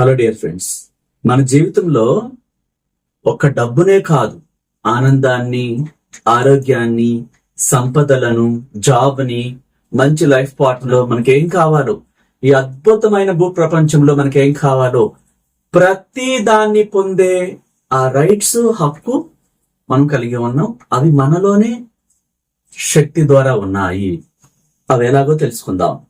Hello dear friends మన జీవితంలో ఒక్క డబ్బునే కాదు. ఆనందాన్ని ఆరోగ్యాన్ని సంపదలను జాబ్ని మంచి లైఫ్ పార్ట్నర్ మనకేం కావాలో ఈ అద్భుతమైన భూ ప్రపంచంలో మనకేం కావాలో ప్రతి దాన్ని పొందే ఆ రైట్స్ హక్కు మనం కలిగి ఉన్నాం. అవి మనలోనే శక్తి ద్వారా ఉన్నాయి. అవి ఎలాగో తెలుసుకుందాం.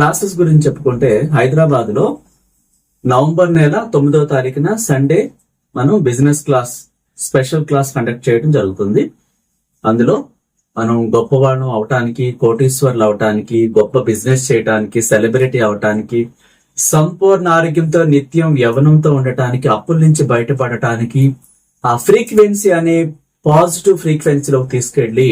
క్లాసెస్ గురించి చెప్పుకుంటే హైదరాబాద్లో నవంబర్ నెల తొమ్మిదవ తారీఖున సండే మనం business class special class conduct చేయడం జరుగుతుంది. అందులో మనం గొప్పవాళ్ళం అవటానికి కోటీశ్వర్లు అవటానికి గొప్ప బిజినెస్ చేయటానికి సెలబ్రిటీ అవటానికి సంపూర్ణ ఆరోగ్యంతో నిత్యం యవనంతో ఉండటానికి అప్పుల నుంచి బయటపడటానికి ఆ ఫ్రీక్వెన్సీ అనే పాజిటివ్ ఫ్రీక్వెన్సీలోకి తీసుకెళ్ళి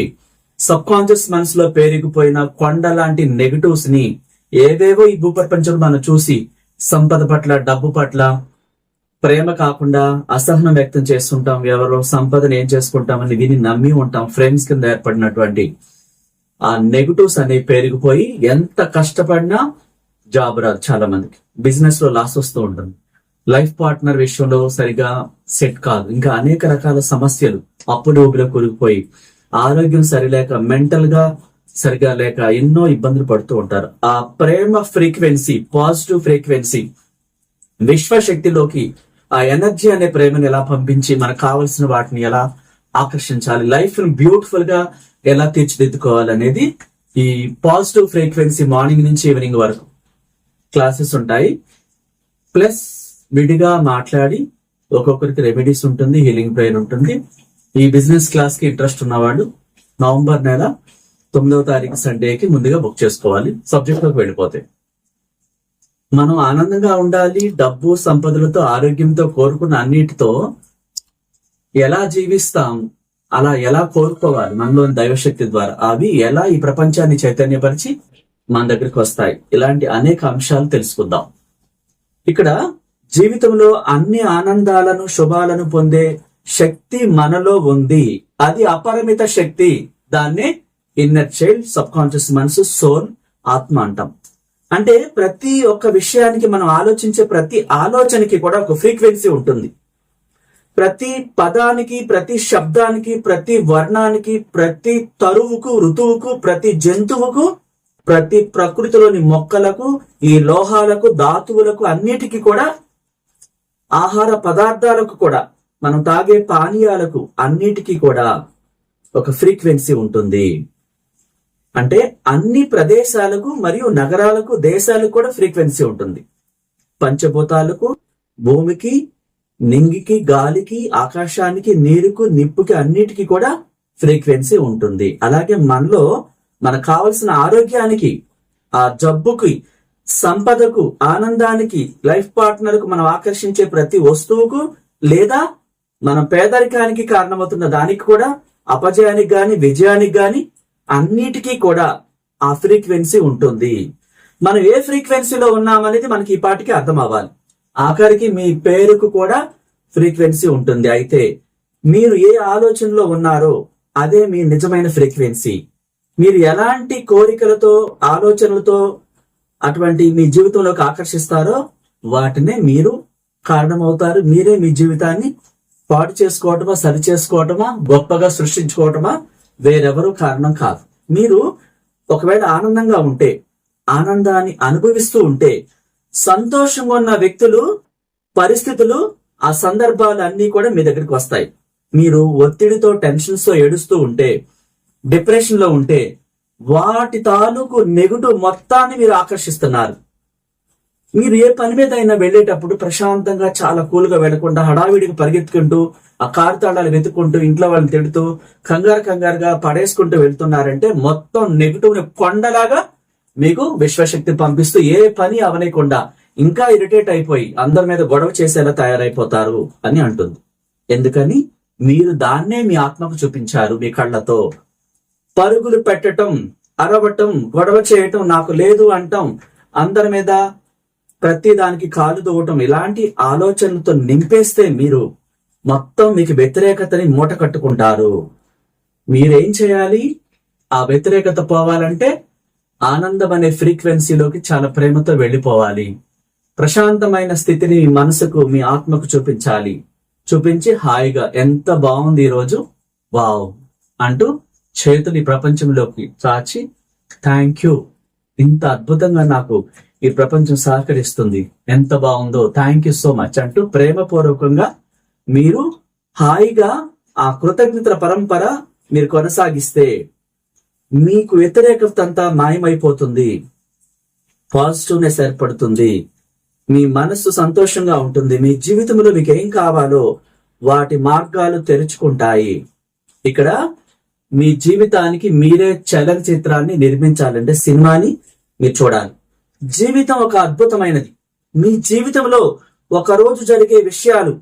సబ్ కాన్షియస్ మనసులో పేరుకుపోయిన కొండ లాంటి నెగటివ్స్ని ఏవేవో ఈ భూప్రపంచంలో మనం చూసి సంపద పట్ల డబ్బు పట్ల ప్రేమ కాకుండా అసహనం వ్యక్తం చేస్తుంటాం. ఎవరో సంపదను ఏం చేసుకుంటామని విని నమ్మి ఉంటాం. ఫ్రెండ్స్ కింద ఏర్పడినటువంటి ఆ నెగటివ్స్ అనేవి పెరిగిపోయి ఎంత కష్టపడినా జాబ్ రాదు చాలా మందికి బిజినెస్లో లాస్ వస్తూ ఉంటుంది. లైఫ్ పార్ట్నర్ విషయంలో సరిగా సెట్ కాదు. ఇంకా అనేక రకాల సమస్యలు అప్పులు ఊబిలో కూలిపోయి ఆరోగ్యం సరిలేక మెంటల్గా సరిగా లేక ఎన్నో ఇబ్బందులు పడుతూ ఉంటారు. ఆ ప్రేమ ఫ్రీక్వెన్సీ పాజిటివ్ ఫ్రీక్వెన్సీ విశ్వశక్తిలోకి ఆ ఎనర్జీ అనే ప్రేమను ఎలా పంపించి మనకు కావలసిన వాటిని ఎలా ఆకర్షించాలి లైఫ్ను బ్యూటిఫుల్గా ఎలా తీర్చిదిద్దుకోవాలి అనేది ఈ పాజిటివ్ ఫ్రీక్వెన్సీ మార్నింగ్ నుంచి ఈవినింగ్ వరకు క్లాసెస్ ఉంటాయి. ప్లస్ విడిగా మాట్లాడి ఒక్కొక్కరికి రెమెడీస్ ఉంటుంది హీలింగ్ ప్రేయర్ ఉంటుంది. ఈ బిజినెస్ క్లాస్కి ఇంట్రెస్ట్ ఉన్నవాళ్ళు నవంబర్ నెల తొమ్మిదవ తారీఖు సండేకి ముందుగా బుక్ చేసుకోవాలి. సబ్జెక్ట్లోకి వెళ్ళిపోతే. మనం ఆనందంగా ఉండాలి డబ్బు సంపదలతో ఆరోగ్యంతో కోరుకున్న అన్నిటితో ఎలా జీవిస్తాం అలా ఎలా కోరుకోవాలి మనలోని దైవశక్తి ద్వారా అవి ఎలా ఈ ప్రపంచాన్ని చైతన్యపరిచి మన దగ్గరికి వస్తాయి. ఇలాంటి అనేక అంశాలు తెలుసుకుందాం. ఇక్కడ జీవితంలో అన్ని ఆనందాలను శుభాలను పొందే శక్తి మనలో ఉంది. అది అపరిమిత శక్తి. దాన్నే ఇన్నర్ చైల్డ్ సబ్ కాన్షియస్ మనసు సోన్ ఆత్మ అంటాం. అంటే ప్రతి ఒక్క విషయానికి మనం ఆలోచించే ప్రతి ఆలోచనకి కూడా ఒక ఫ్రీక్వెన్సీ ఉంటుంది. ప్రతి పదానికి ప్రతి శబ్దానికి ప్రతి వర్ణానికి ప్రతి తరువుకు ఋతువుకు ప్రతి జంతువుకు ప్రతి ప్రకృతిలోని మొక్కలకు ఈ లోహాలకు ధాతువులకు అన్నిటికీ కూడా ఆహార పదార్థాలకు కూడా మనం తాగే పానీయాలకు అన్నిటికీ కూడా ఒక ఫ్రీక్వెన్సీ ఉంటుంది. అంటే అన్ని ప్రదేశాలకు మరియు నగరాలకు దేశాలకు కూడా ఫ్రీక్వెన్సీ ఉంటుంది. పంచభూతాలకు భూమికి నింగికి గాలికి ఆకాశానికి నీరుకు నిప్పుకి అన్నిటికీ కూడా ఫ్రీక్వెన్సీ ఉంటుంది. అలాగే మనలో మనకు కావలసిన ఆరోగ్యానికి ఆ జబ్బుకి సంపదకు ఆనందానికి లైఫ్ పార్ట్నర్కు మనం ఆకర్షించే ప్రతి వస్తువుకు లేదా మన పేదరికానికి కారణమవుతున్న దానికి కూడా అపజయానికి గాని విజయానికి గాని అన్నిటికీ కూడా ఆ ఫ్రీక్వెన్సీ ఉంటుంది. మనం ఏ ఫ్రీక్వెన్సీలో ఉన్నామనేది మనకి ఈ పాటికి అర్థం అవ్వాలి ఆఖరికి మీ పేరుకు కూడా ఫ్రీక్వెన్సీ ఉంటుంది. అయితే మీరు ఏ ఆలోచనలో ఉన్నారో అదే మీ నిజమైన ఫ్రీక్వెన్సీ. మీరు ఎలాంటి కోరికలతో ఆలోచనలతో అటువంటి మీ జీవితంలోకి ఆకర్షిస్తారో వాటినే మీరు కారణమవుతారు. మీరే మీ జీవితాన్ని పాటు చేసుకోవటమా సరి చేసుకోవటమా గొప్పగా సృష్టించుకోవటమా వేరెవరూ కారణం కాదు. మీరు ఒకవేళ ఆనందంగా ఉంటే ఆనందాన్ని అనుభవిస్తూ ఉంటే సంతోషంగా ఉన్న వ్యక్తులు పరిస్థితులు ఆ సందర్భాలు అన్నీ కూడా మీ దగ్గరికి వస్తాయి. మీరు ఒత్తిడితో టెన్షన్స్తో ఏడుస్తూ ఉంటే డిప్రెషన్లో ఉంటే వాటి తాలూకు నెగటివ్ మొత్తాన్ని మీరు ఆకర్షిస్తున్నారు. మీరు ఏ పని మీద అయినా వెళ్ళేటప్పుడు ప్రశాంతంగా చాలా కూల్గా వెళ్ళకుండా హడావిడికి పరిగెత్తుకుంటూ ఆ కారుతాళాలు వెతుక్కుంటూ ఇంట్లో వాళ్ళని తిడుతూ కంగారు కంగారుగా పడేసుకుంటూ వెళ్తున్నారంటే మొత్తం నెగిటివ్ కొండలాగా మీకు విశ్వశక్తి పంపిస్తూ ఏ పని అవనీయకుండా ఇంకా ఇరిటేట్ అయిపోయి అందరి మీద గొడవ చేసేలా తయారైపోతారు అని అంటుంది. ఎందుకని? మీరు దాన్నే మీ ఆత్మకు చూపించారు మీ కళ్ళతో. పరుగులు పెట్టటం అరవటం గొడవ చేయటం నాకు లేదు అంటాం. అందరి మీద ప్రతి దానికి కాలు దూవటం ఇలాంటి ఆలోచనలతో నింపేస్తే మీరు మొత్తం మీకు వ్యతిరేకతని మూట కట్టుకుంటారు. మీరేం చేయాలి? ఆ వ్యతిరేకత పోవాలంటే ఆనందం అనే ఫ్రీక్వెన్సీలోకి చాలా ప్రేమతో వెళ్ళిపోవాలి. ప్రశాంతమైన స్థితిని మీ మనసుకు మీ ఆత్మకు చూపించాలి. చూపించి హాయిగా ఎంత బాగుంది ఈ రోజు వావ్! అంటూ చేతుని ప్రపంచంలోకి చాచి థ్యాంక్ యూ. ఇంత అద్భుతంగా నాకు ఈ ప్రపంచం సహకరిస్తుంది. ఎంత బాగుందో. థ్యాంక్ యూ సో మచ్ అంటూ ప్రేమపూర్వకంగా మీరు హాయిగా ఆ కృతజ్ఞతల పరంపర మీరు కొనసాగిస్తే మీకు వ్యతిరేకత అంతా మాయమైపోతుంది. పాజిటివ్నెస్ ఏర్పడుతుంది. మీ మనస్సు సంతోషంగా ఉంటుంది. మీ జీవితంలో మీకు ఏం కావాలో వాటి మార్గాలు తెరుచుకుంటాయి. ఇక్కడ మీ జీవితానికి మీరే చలనచిత్రాన్ని నిర్మించాలంటే సినిమాని మీరు చూడాలి. జీవితం ఒక అద్భుతమైనది. మీ జీవితంలో ఒక రోజు జరిగే విషయాలు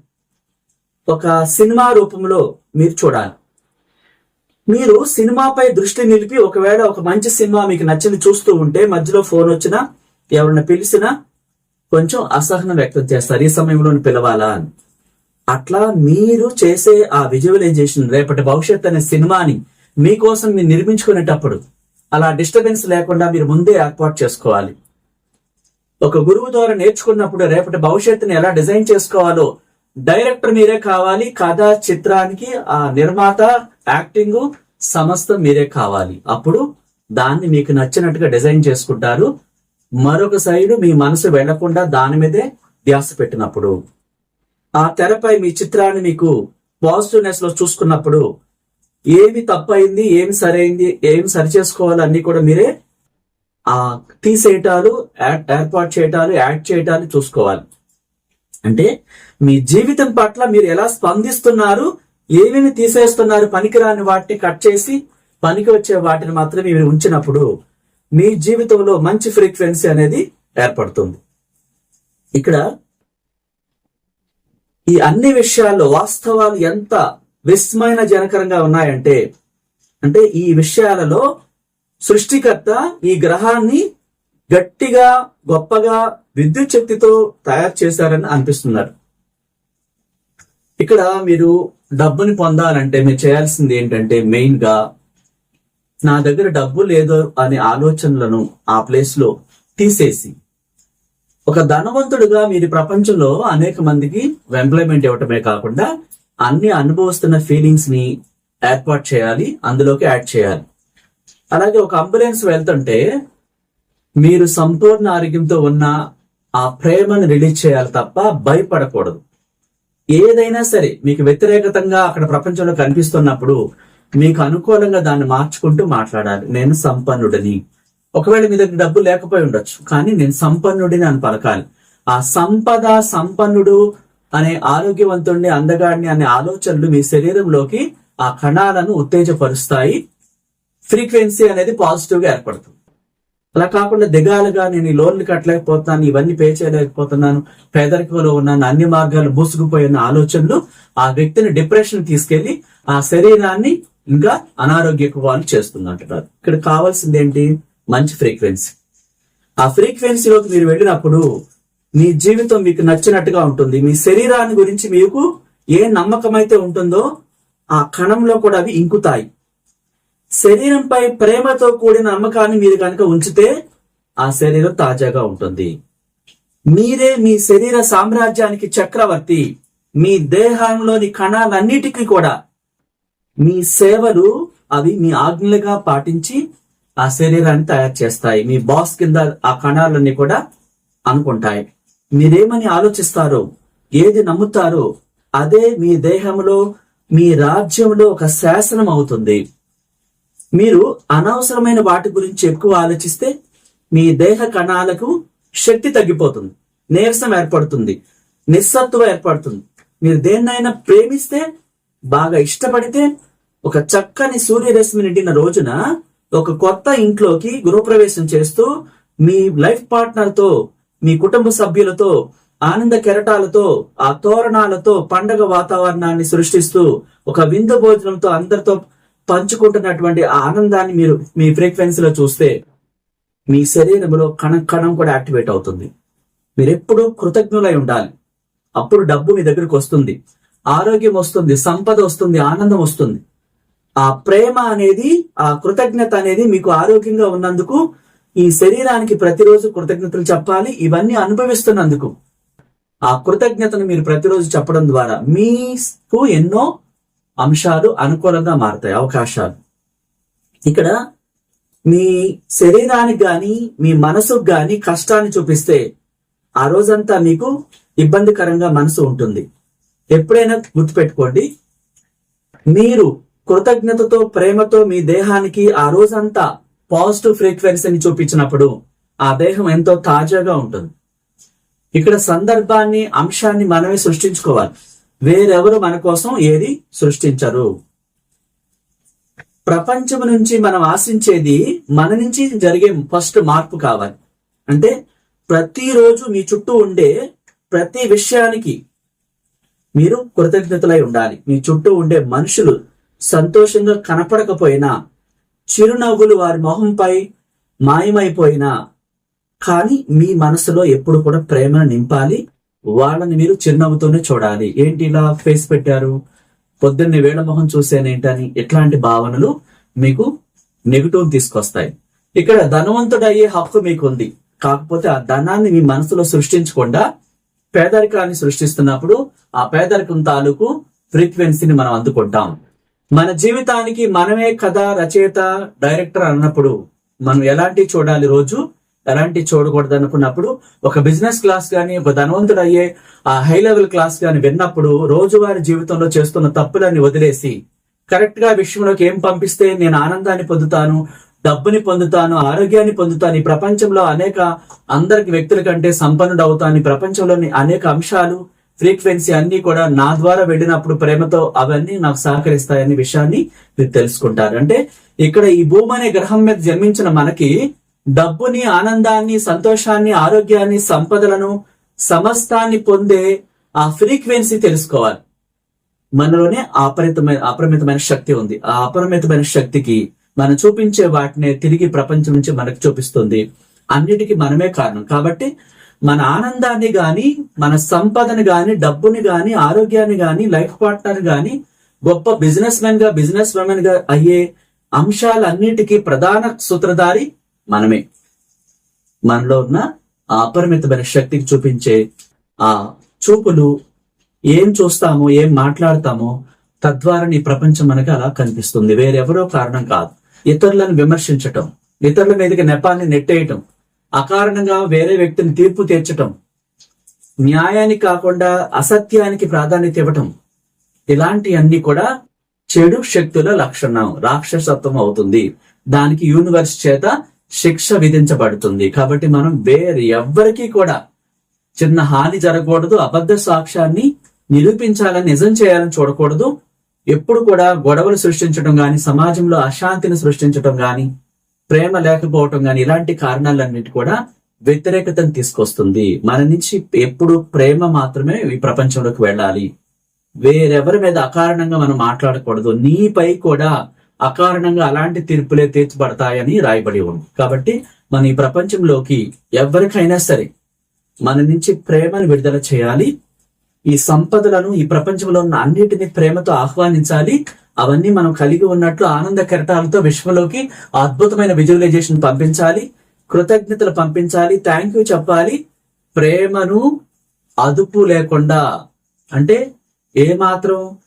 ఒక సినిమా రూపంలో మీరు చూడాలి. మీరు సినిమాపై దృష్టి నిలిపి ఒకవేళ ఒక మంచి సినిమా మీకు నచ్చింది చూస్తూ ఉంటే మధ్యలో ఫోన్ వచ్చినా ఎవరిని పిలిచినా కొంచెం అసహనం వ్యక్తం చేస్తారు. ఈ సమయంలో పిలవాలా? అని అట్లా మీరు చేసే ఆ విజువలైజేషన్ రేపటి భవిష్యత్ అనే సినిమాని మీకోసం మీరు నిర్మించుకునేటప్పుడు అలా డిస్టర్బెన్స్ లేకుండా మీరు ముందే ఏర్పాటు చేసుకోవాలి. ఒక గురువు ద్వారా నేర్చుకున్నప్పుడు రేపటి భవిష్యత్తుని ఎలా డిజైన్ చేసుకోవాలో డైరెక్టర్ మీరే కావాలి కథ చిత్రానికి ఆ నిర్మాత యాక్టింగ్ సమస్త మీరే కావాలి. అప్పుడు దాన్ని మీకు నచ్చినట్టుగా డిజైన్ చేసుకుంటారు. మరొక సైడు మీ మనసు వెళ్ళకుండా దాని మీదే ధ్యాస పెట్టినప్పుడు ఆ తెరపై మీ చిత్రాన్ని మీకు పాజిటివ్నెస్లో చూసుకున్నప్పుడు ఏమి తప్పైంది ఏమి సరైంది ఏమి సరి చేసుకోవాలి అన్ని కూడా మీరే తీసేయటాలు యాడ్- ఏర్పాటు చేయటాలు యాడ్ చేయటాలు చూసుకోవాలి. అంటే మీ జీవితం పట్ల మీరు ఎలా స్పందిస్తున్నారు ఏమేమి తీసేస్తున్నారు పనికిరాని వాటిని కట్ చేసి పనికి వచ్చే వాటిని మాత్రమే మీరు ఉంచినప్పుడు మీ జీవితంలో మంచి ఫ్రీక్వెన్సీ అనేది ఏర్పడుతుంది. ఇక్కడ ఈ అన్ని విషయాల్లో వాస్తవాలు ఎంత విస్మయన జనకరంగా ఉన్నాయంటే అంటే ఈ విషయాలలో సృష్టికర్త ఈ గ్రహాన్ని గట్టిగా గొప్పగా విద్యుత్ శక్తితో తయారు చేశారని అనిపిస్తున్నారు. ఇక్కడ మీరు డబ్బుని పొందాలంటే మీరు చేయాల్సింది ఏంటంటే మెయిన్గా నా దగ్గర డబ్బు లేదు అనే ఆలోచనలను ఆ ప్లేస్లో తీసేసి ఒక ధనవంతుడుగా మీరు ప్రపంచంలో అనేక మందికి ఎంప్లాయ్మెంట్ ఇవ్వటమే కాకుండా అన్ని అనుభవిస్తున్న ఫీలింగ్స్ని ఏర్పాటు చేయాలి అందులోకి యాడ్ చేయాలి. అలాగే ఒక అంబులెన్స్ వెళ్తుంటే మీరు సంపూర్ణ ఆరోగ్యంతో ఉన్న ఆ ప్రేమను రిలీజ్ చేయాలి తప్ప భయపడకూడదు. ఏదైనా సరే మీకు వ్యతిరేకతంగా అక్కడ ప్రపంచంలో కనిపిస్తున్నప్పుడు మీకు అనుకూలంగా దాన్ని మార్చుకుంటూ మాట్లాడాలి. నేను సంపన్నుడిని. ఒకవేళ మీ దగ్గర డబ్బు లేకపోయి ఉండొచ్చు కానీ నేను సంపన్నుడిని అని పలకాలి. ఆ సంపద సంపన్నుడు అనే ఆరోగ్యవంతుడిని అందగాడిని అనే ఆలోచనలు మీ శరీరంలోకి ఆ కణాలను ఉత్తేజపరుస్తాయి. ఫ్రీక్వెన్సీ అనేది పాజిటివ్గా ఏర్పడుతుంది. అలా కాకుండా దిగాలుగా నేను ఈ లోన్లు కట్టలేకపోతున్నాను ఇవన్నీ పే చేయలేకపోతున్నాను పేదరికంలో ఉన్నాను అన్ని మార్గాలు మూసుకుపోయిన ఆలోచనలు ఆ వ్యక్తిని డిప్రెషన్ తీసుకెళ్ళి ఆ శరీరాన్ని ఇంకా అనారోగ్యకు వాళ్ళు చేస్తున్నట్టున్నారు ఇక్కడ కావాల్సింది ఏంటి? మంచి ఫ్రీక్వెన్సీ. ఆ ఫ్రీక్వెన్సీలోకి మీరు వెళ్ళినప్పుడు మీ జీవితం మీకు నచ్చినట్టుగా ఉంటుంది. మీ శరీరాన్ని గురించి మీకు ఏ నమ్మకం అయితే ఉంటుందో ఆ కణంలో కూడా అవి ఇంకుతాయి. శరీరంపై ప్రేమతో కూడిన నమ్మకాన్ని మీరు కనుక ఉంచితే ఆ శరీరం తాజాగా ఉంటుంది. మీరే మీ శరీర సామ్రాజ్యానికి చక్రవర్తి. మీ దేహంలోని కణాలన్నిటికీ కూడా. మీ సేవలు అవి మీ ఆజ్ఞలుగా పాటించి ఆ శరీరాన్ని తయారు చేస్తాయి. మీ బాస్ కింద ఆ కణాలన్నీ కూడా అనుకుంటాయి. మీరేమని ఆలోచిస్తారో ఏది నమ్ముతారో అదే మీ దేహంలో మీ రాజ్యంలో ఒక శాసనం అవుతుంది. మీరు అనవసరమైన వాటి గురించి ఎక్కువ ఆలోచిస్తే మీ దేహ కణాలకు శక్తి తగ్గిపోతుంది నీరసం ఏర్పడుతుంది నిస్సత్వం ఏర్పడుతుంది. మీరు దేన్నైనా ప్రేమిస్తే బాగా ఇష్టపడితే ఒక చక్కని సూర్యరశ్మి నిండిన రోజున ఒక కొత్త ఇంట్లోకి గృహప్రవేశం చేస్తూ మీ లైఫ్ పార్ట్నర్తో మీ కుటుంబ సభ్యులతో ఆనంద కెరటాలతో ఆ తోరణాలతో పండగ వాతావరణాన్ని సృష్టిస్తూ ఒక విందు భోజనంతో అందరితో పంచుకుంటున్నటువంటి ఆ ఆనందాన్ని మీరు మీ ఫ్రీక్వెన్సీలో చూస్తే మీ శరీరంలో కణం కణం కూడా యాక్టివేట్ అవుతుంది. మీరు ఎప్పుడూ కృతజ్ఞులై ఉండాలి. అప్పుడు డబ్బు మీ దగ్గరకు వస్తుంది. ఆరోగ్యం వస్తుంది సంపద వస్తుంది ఆనందం వస్తుంది. ఆ ప్రేమ అనేది ఆ కృతజ్ఞత అనేది మీకు ఆరోగ్యంగా ఉన్నందుకు ఈ శరీరానికి ప్రతిరోజు కృతజ్ఞతలు చెప్పాలి. ఇవన్నీ అనుభవిస్తున్నందుకు. ఆ కృతజ్ఞతను మీరు ప్రతిరోజు చెప్పడం ద్వారా మీకు ఎన్నో అంశాలు అనుకూలంగా మారుతాయి అవకాశాలు. ఇక్కడ మీ శరీరానికి కానీ మీ మనసుకు కానీ కష్టాన్ని చూపిస్తే ఆ రోజంతా మీకు ఇబ్బందికరంగా మనసు ఉంటుంది. ఎప్పుడైనా గుర్తుపెట్టుకోండి మీరు కృతజ్ఞతతో ప్రేమతో మీ దేహానికి ఆ రోజంతా పాజిటివ్ ఫ్రీక్వెన్సీని చూపించినప్పుడు ఆ దేహం ఎంతో తాజాగా ఉంటుంది. ఇక్కడ సందర్భాన్ని అంశాన్ని మనమే సృష్టించుకోవాలి. వేరెవరు మన కోసం ఏది సృష్టించరు? ప్రపంచం నుంచి మనం ఆశించేది మన నుంచి జరిగే ఫస్ట్ మార్పు కావాలి. అంటే ప్రతిరోజు మీ చుట్టూ ఉండే ప్రతి విషయానికి మీరు కృతజ్ఞతలై ఉండాలి. మీ చుట్టూ ఉండే మనుషులు సంతోషంగా కనపడకపోయినా చిరునవ్వులు వారి మొహంపై మాయమైపోయినా కానీ మీ మనసులో ఎప్పుడు కూడా ప్రేమను నింపాలి. వాళ్ళని మీరు చిరునవ్వుతోనే చూడాలి. ఏంటి ఇలా ఫేస్ పెట్టారు? పొద్దున్నే వేళ మొహం చూసేనేంటని ఇట్లాంటి భావనలు మీకు నెగిటివ్ తీసుకొస్తాయి. ఇక్కడ ధనవంతుడయ్యే హక్కు మీకు ఉంది కాకపోతే ఆ ధనాన్ని మీ మనసులో సృష్టించకుండా పేదరికాన్ని సృష్టిస్తున్నప్పుడు ఆ పేదరికం తాలూకు ఫ్రీక్వెన్సీని మనం అందుకుంటాం. మన జీవితానికి మనమే కథ రచయిత డైరెక్టర్ అన్నప్పుడు మనం ఎలాంటి చూడాలి రోజు? ఎలాంటి చూడకూడదు అనుకున్నప్పుడు ఒక బిజినెస్ క్లాస్ కానీ ఒక ధనవంతుడు అయ్యే ఆ హై లెవెల్ క్లాస్ కానీ విన్నప్పుడు రోజువారి జీవితంలో చేస్తున్న తప్పులన్నీ వదిలేసి కరెక్ట్గా విషయంలోకి ఏం పంపిస్తే నేను ఆనందాన్ని పొందుతాను డబ్బుని పొందుతాను ఆరోగ్యాన్ని పొందుతాను ఈ ప్రపంచంలో అనేక అందరికి వ్యక్తుల కంటే సంపన్నుడు అవుతాను ఈ ప్రపంచంలోని అనేక అంశాలు ఫ్రీక్వెన్సీ అన్ని కూడా నా ద్వారా వెళ్ళినప్పుడు ప్రేమతో అవన్నీ నాకు సహకరిస్తాయనే విషయాన్ని మీరు తెలుసుకుంటారు. అంటే ఇక్కడ ఈ భూమి అనే గ్రహం మీద జన్మించిన మనకి డబ్బుని ఆనందాన్ని సంతోషాన్ని ఆరోగ్యాన్ని సంపదలను సమస్తాన్ని పొందే ఆ ఫ్రీక్వెన్సీ తెలుసుకోవాలి. మనలోనే అపరితమైన అపరిమితమైన శక్తి ఉంది. ఆ అపరిమితమైన శక్తికి మనం చూపించే వాటినే తిరిగి ప్రపంచం నుంచి మనకు చూపిస్తుంది. అన్నిటికీ మనమే కారణం. కాబట్టి మన ఆనందాన్ని గాని మన సంపదను గాని డబ్బుని గాని ఆరోగ్యాన్ని గాని లైఫ్ పార్ట్నర్ గాని గొప్ప బిజినెస్ మెన్గా బిజినెస్ ఉమెన్గా అయ్యే అంశాలన్నిటికీ ప్రధాన సూత్రధారి మనమే. మనలో ఉన్న ఆ అపరిమితమైన శక్తికి చూపించే ఆ చూపులు ఏం చూస్తామో ఏం మాట్లాడతామో తద్వారా నీ ప్రపంచం మనకి అలా కనిపిస్తుంది. వేరెవరో కారణం కాదు. ఇతరులను విమర్శించటం ఇతరుల మీదకి నెపాన్ని నెట్టేయటం అకారణంగా వేరే వ్యక్తిని తీర్పు తీర్చటం న్యాయానికి కాకుండా అసత్యానికి ప్రాధాన్యత ఇవ్వటం ఇలాంటివన్నీ కూడా చెడు శక్తుల లక్షణం రాక్షసత్వం అవుతుంది. దానికి యూనివర్స్ చేత శిక్ష విధించబడుతుంది. కాబట్టి మనం వేరే ఎవ్వరికీ కూడా చిన్న హాని జరగకూడదు అబద్ధ సాక్ష్యాన్ని నిరూపించాలని నిజం చేయాలని చూడకూడదు. ఎప్పుడు కూడా గొడవలు సృష్టించడం గాని సమాజంలో అశాంతిని సృష్టించడం గాని ప్రేమ లేకపోవటం గాని ఇలాంటి కారణాలన్నిటి కూడా వ్యతిరేకతను తీసుకొస్తుంది. మన నుంచి ఎప్పుడు ప్రేమ మాత్రమే ఈ ప్రపంచంలోకి వెళ్ళాలి. వేరెవరి మీద అకారణంగా మనం మాట్లాడకూడదు. నీపై కూడా అకారణంగా అలాంటి తీర్పులే తీర్చబడతాయని రాయబడి ఉంది. కాబట్టి మన ఈ ప్రపంచంలోకి ఎవరికైనా సరే మన నుంచి ప్రేమను విడుదల చేయాలి. ఈ సంపదలను ఈ ప్రపంచంలో ఉన్న అన్నిటిని ప్రేమతో ఆహ్వానించాలి. అవన్నీ మనం కలిగి ఉన్నట్లు ఆనంద కెరటాలతో విశ్వంలోకి అద్భుతమైన విజువలైజేషన్ పంపించాలి. కృతజ్ఞతలు పంపించాలి. థ్యాంక్ యూ చెప్పాలి. ప్రేమను అదుపు లేకుండా అంటే ఏమాత్రం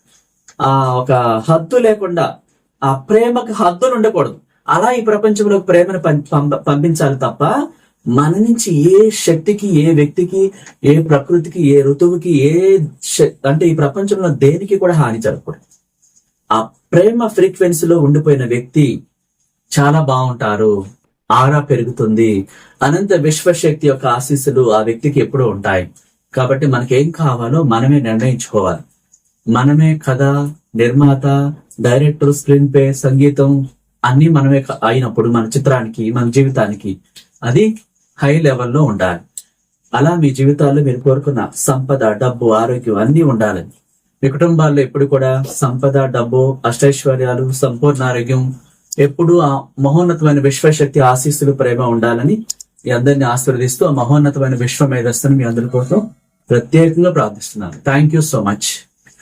ఆ ఒక హద్దు లేకుండా ఆ ప్రేమకు హద్దులు ఉండకూడదు. అలా ఈ ప్రపంచంలో ప్రేమను పం- పంపించాలి తప్ప మన నుంచి ఏ శక్తికి ఏ వ్యక్తికి ఏ ప్రకృతికి ఏ ఋతువుకి ఏ అంటే ఈ ప్రపంచంలో దేనికి కూడా హాని జరగకూడదు. ఆ ప్రేమ ఫ్రీక్వెన్సీలో ఉండిపోయిన వ్యక్తి చాలా బాగుంటారు ఆరా పెరుగుతుంది అనంత విశ్వశక్తి యొక్క ఆశీస్సులు ఆ వ్యక్తికి ఎప్పుడూ ఉంటాయి. కాబట్టి మనకేం కావాలో మనమే నిర్ణయించుకోవాలి. మనమే కథ నిర్మాత డైరెక్టర్ స్క్రీన్ ప్లే సంగీతం అన్ని మనమే అయినప్పుడు మన చిత్రానికి మన జీవితానికి అది హై లెవెల్లో ఉండాలి. అలా మీ జీవితాల్లో మీరు కోరుకున్న సంపద డబ్బు ఆరోగ్యం అన్ని ఉండాలని మీ కుటుంబాల్లో ఎప్పుడు కూడా సంపద డబ్బు అష్టైశ్వర్యాలు సంపూర్ణ ఆరోగ్యం ఎప్పుడు ఆ మహోన్నతమైన విశ్వశక్తి ఆశీస్సులు ప్రేమ ఉండాలని మీ అందరిని ఆశీర్వదిస్తూ ఆ మహోన్నతమైన విశ్వ మేధస్సును మీ అందరి కోసం ప్రత్యేకంగా ప్రార్థిస్తున్నాను. Thank you so much